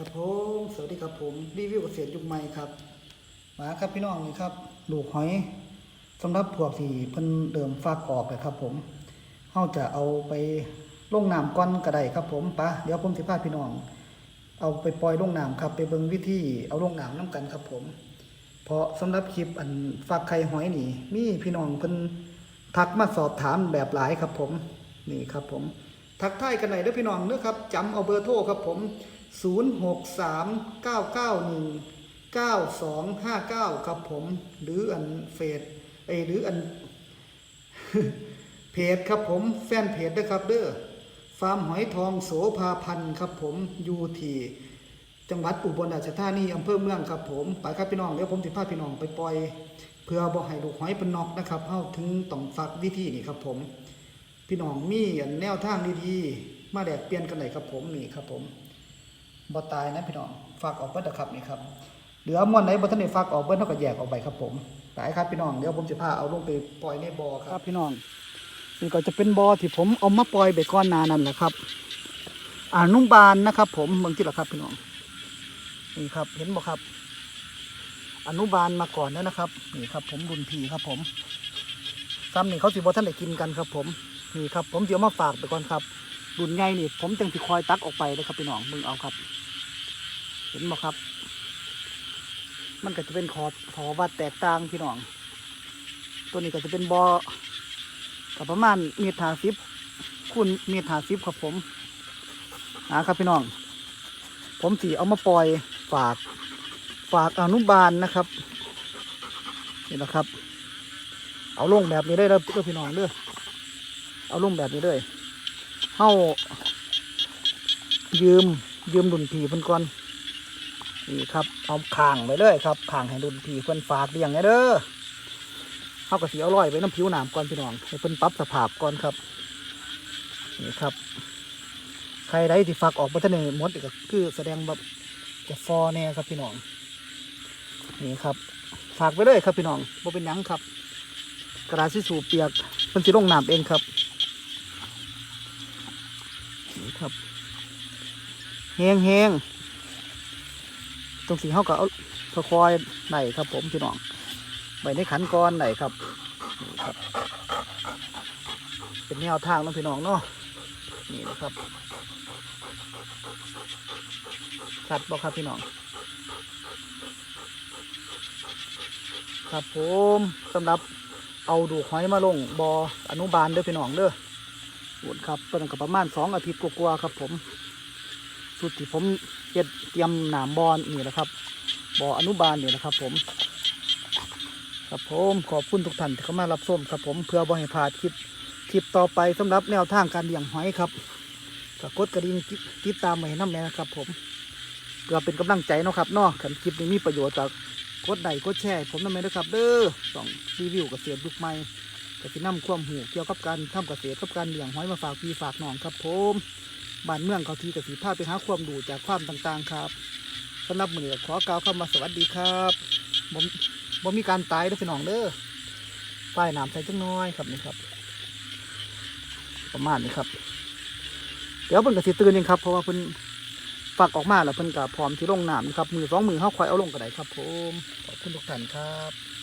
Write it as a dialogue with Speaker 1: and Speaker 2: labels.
Speaker 1: ครับผมสวัสดีครับผมรีวิวเกษตรยุคใหม่ครับมาครับพี่น้องนี่ครับลูกหอยสำหรับพวกที่เพิ่นเดิมฝากออกเลยครับ ผมเฮาจะเอาไปลงน้ำก้อนก็ไดครับ ผมปะเดี๋ยวผมสิพาพี่น้อง เอาไปปล่อยลงน้ำครับ ไปเบิ่งวิธีเอาลงน้ำน้กันครับ ผม เพราะสำหรับคลิปอันฝากไข่หอยนี่ มีพี่น้องเพิ่นทักมาสอบถามแบบหลายครับ ผมนี่ครับ ผม ทักทายกันหน่อยด้อพี่น้องเด้อครับจำเอาเบอร์โทรครับผม 0639919259 ครับผม หรืออันเฟซเอหรืออันเพจครับผมแฟนเพจด้วยครับเด้อฟาร์มหอยทองโสภาพันธ์ครับผมอยู่ที่จังหวัดอุบลราชธานีอำเภอเมืองครับผมไปครับพี่น้องเดี๋ยวผมสิพาพี่น้องไปปล่อย เพื่อบ่ให้ลูกหอยเป็นนอกนะครับเฮาถึงต้องฝากวิธีนี่ครับผม พี่น้องมีอันแนวทางดีๆมาแลกเปลี่ยนกันได้ครับผมนี่ครับผมบ่ตายนะพี่น้องฝากออกเบิดนะครับนี่ครับเหลือม้วนไหนบ่ทันได้ฝากออกเบิดเฮาก็แยกออกไปครับผมไปครับพี่น้องเดี๋ยวผมจะพาเอาลงไปปล่อยในบ่อครับพี่น้องนี่ก็จะเป็นบ่อที่ผมเอามาปล่อยไปก่อนนานั้นแหละครับอนุบาลนะครับ ผมเบิ่งที่ละครับพี่น้องนี่ครับ เห็นบ่ครับ อนุบาลมาก่อนแล้วนะครับนี่ครับ ผมรุ่นพี่ครับผมซ้ำนี่เขาสิบ่ท่านได้กินกันครับผม นี่ครับ ผมเดี๋ยวมาฝากไปก่อนครับรุ่นใหญ่นี่ ผมจังสิคอยตักออกไปเลยครับพี่น้องมึงเอาครับ เห็นบ่ครับ มันก็จะเป็นขอขอวัดแตกต่างพี่น้อง ตัวนี้ก็จะเป็นบอกับประมาณเมตรหาสิบคูณเมตรหาสิบครับผมนะครับพี่น้อง ผมสีเอามาปล่อยฝากฝากอนุบาลนะครับนี่นะครับ เอาลงแบบนี้ได้แล้วเด้อพี่น้องเด้อ เอาลงแบบนี้เลยเฮายืมยืมดุนผีเพิ่นก่อนนี่ครับเอาข่างไปเลยครับข่างให้ดุนผีเพิ่นฝากเลี้ยงไงเด้อเฮาก็สีเอาลอยไปน้ำผิวหนามก่อนพี่น้องให้เพิ่นปรับสภาพก่อนครับนี่ครับ ใครใดที่ฝากออกมาท่านในหมดก็คือแสดงแบบจะฟอแน่ครับพี่น้องนี่ครับฝากไปเลยครับพี่น้องบ่เป็นยังครับ กระดาษทิชชู่เปียกเพิ่นสิลงน้ำเองครับ นี่ครับแห้งแห้งตรงสีเขาก็เอาคอยไหนครับ ผมพี่น้องไว้ในขันก้อนไหนครับนี่ครับ เป็นแนวทางเนาะพี่น้องเนาะนี่นะครับชัดบ่ครับพี่น้อง ครับผมสำหรับเอาดูหอยมาลงบออนุบาลเด้อพี่น้องเด้อ ส่วนครับเป็นกับประมาณสองอาทิตย์กว่าๆครับ ผมสุดที่ผมเก็ดเตรียมหนามบอลนี่แหละครับบออนุบาลนี่แหละครับ ผม ครับผมขอบคุณทุกท่านที่เข้ามารับชมครับ ผมเพื่อบ่ให้พลาดคลิปคลิปต่อไปสำหรับแนวทางการเลี้ยงหอยครับก็กดกระดิ่งติดตามไว้ให้น้ำแน่นะครับ ผมเพื่อเป็นกำลังใจเนาะครับเนาะขันคลิปนี้มีประโยชน์จากกดไลค์กดแชร์ผมทำไมนะครับ เด้อสองรีวิวเกษตรยุคใหม่ ก็จะนำความหูเกี่ยวกับการทำเกษตรกับการเลี้ยงหอยมาฝากพี่ฝากน้องครับผมบ้านเมืองเขาทีกสีภาพไปหาความดูจากความต่างๆครับสำหรับมือนี้ก็ขอกล่าวคำมาสวัสดีครับผมผมมีการตายด้อพี่น้องเด้อป้ายน้ำใส่จังน้อยครับนี่ครับ ประมาณนี้ครับ เดี๋ยวเพิ่นก็สิตื่นเองครับเพราะว่าเพิ่นฝักออกมาแล้วเพิ่นก็พร้อมที่ลงน้ำนะครับมือสองมือเฮาคอยเอาลงก็ไดครับผมขอบคุณทุกท่านครับ